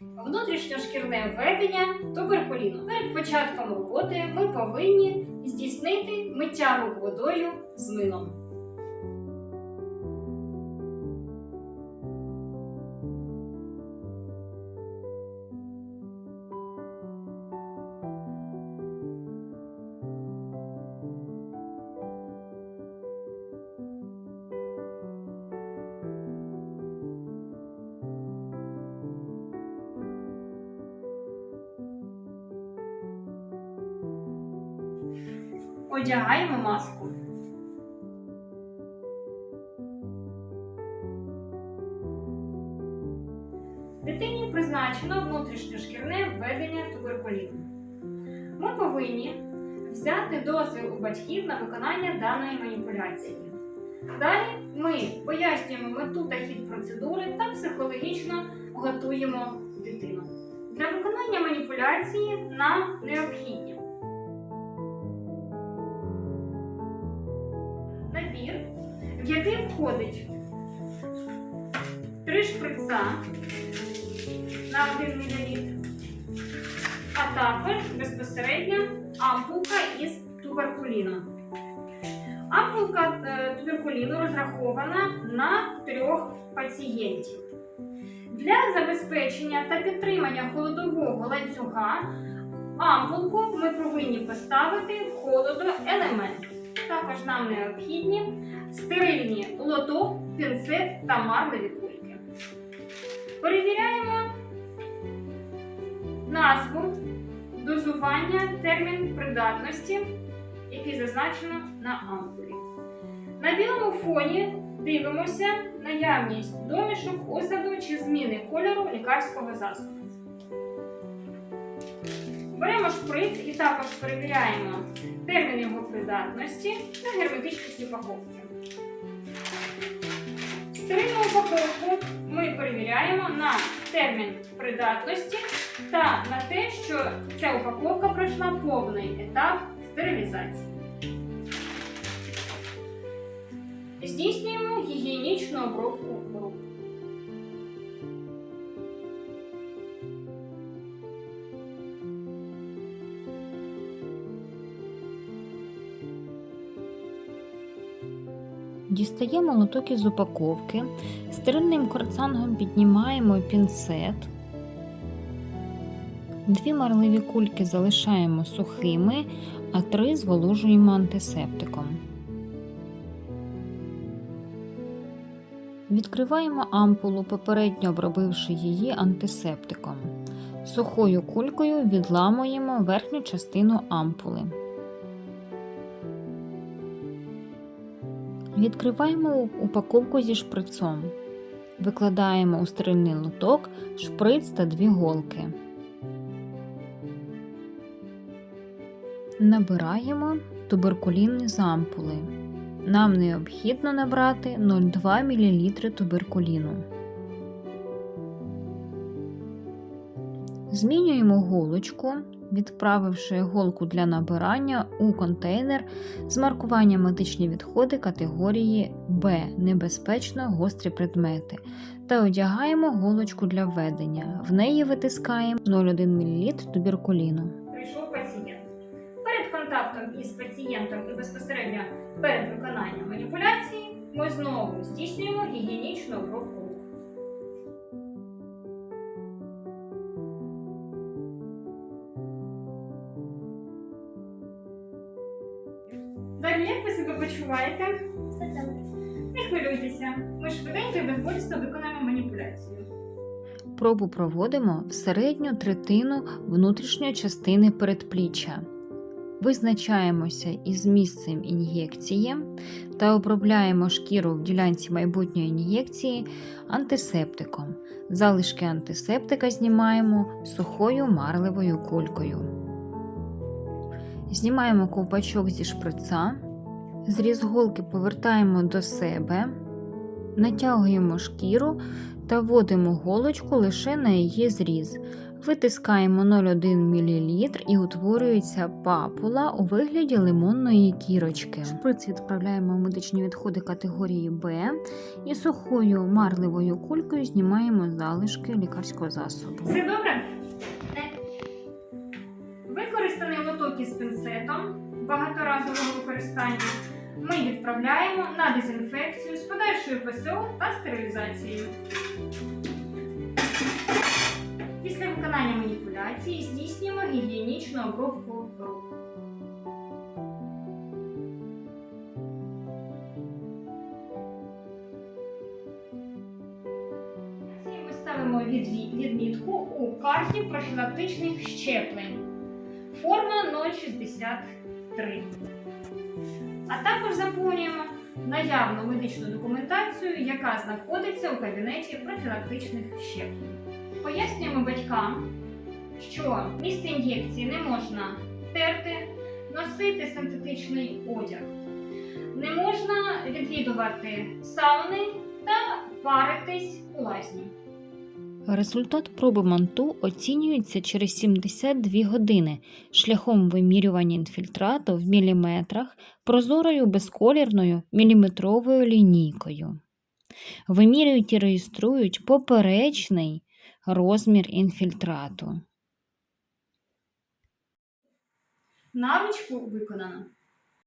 Внутрішньошкірне введення туберкуліну. Перед початком роботи ми повинні здійснити миття рук водою з милом. Одягаємо маску. Дитині призначено внутрішньошкірне введення туберкуліну. Ми повинні взяти дозвіл у батьків на виконання даної маніпуляції. Далі ми пояснюємо мету та хід процедури та психологічно готуємо дитину. Для виконання маніпуляції нам необхідні який входить три шприца на 1 мл, а також безпосередньо ампулка із туберкуліном. Ампулка е, туберкуліну розрахована на трьох пацієнтів. Для забезпечення та підтримання холодового ланцюга ампулку ми повинні поставити в холодоелемент. Також нам необхідні стерильні лоток, пінцет та марлеві кульки. Перевіряємо назву, дозування, термін придатності, який зазначено на ампулі. На білому фоні дивимося наявність домішок, осаду чи зміни кольору лікарського засобу. Беремо шприц і також перевіряємо термін його придатності та герметичність упаковки. Стерильну упаковку ми перевіряємо на термін придатності та на те, що ця упаковка пройшла повний етап стерилізації. Здійснюємо гігієнічну обробку рук. Дістаємо лоток із упаковки, стерильним корцангом піднімаємо пінцет. Дві марливі кульки залишаємо сухими, а три зволожуємо антисептиком. Відкриваємо ампулу, попередньо обробивши її антисептиком. Сухою кулькою відламуємо верхню частину ампули. Відкриваємо упаковку зі шприцом. Викладаємо у стерильний лоток шприц та дві голки. Набираємо туберкулін з ампули. Нам необхідно набрати 0,2 мл туберкуліну. Змінюємо голочку, відправивши голку для набирання у контейнер з маркуванням медичні відходи категорії Б небезпечно гострі предмети та одягаємо голочку для введення. В неї витискаємо 0,1 мл туберкуліну. прийшов пацієнт. Перед контактом із пацієнтом і безпосередньо перед виконанням маніпуляції ми знову здійснюємо гігієнічну обробку рук. Як ви себе почуваєте? Не хвилюйтеся, ми швиденько і безболісно виконаємо маніпуляцію. Пробу проводимо в середню третину внутрішньої частини передпліччя. Визначаємося із місцем ін'єкції та обробляємо шкіру в ділянці майбутньої ін'єкції антисептиком. Залишки антисептика знімаємо сухою марливою кулькою. Знімаємо ковпачок зі шприца, зріз голки повертаємо до себе Натягуємо шкіру та вводимо голочку лише на її зріз. Витискаємо 0,1 мл і утворюється папула у вигляді лимонної кірочки. Шприц відправляємо в медичні відходи категорії Б і сухою марливою кулькою знімаємо залишки лікарського засобу. Все добре? Лоток із пінцетом багаторазового використання ми відправляємо на дезінфекцію з подальшою ПСО та стерилізацією. Після виконання маніпуляції здійснюємо гігієнічну обробку рук. Ми ставимо відмітку у карті профілактичних щеплень. Форма 063. А також заповнюємо наявну медичну документацію, яка знаходиться у кабінеті профілактичних щеплень. Пояснюємо батькам, що місце ін'єкції не можна терти, носити синтетичний одяг, не можна відвідувати сауни та паритись у лазні. Результат проби манту оцінюється через 72 години шляхом вимірювання інфільтрату в міліметрах прозорою безколірною міліметровою лінійкою. Вимірюють і реєструють поперечний розмір інфільтрату. Навичку виконано.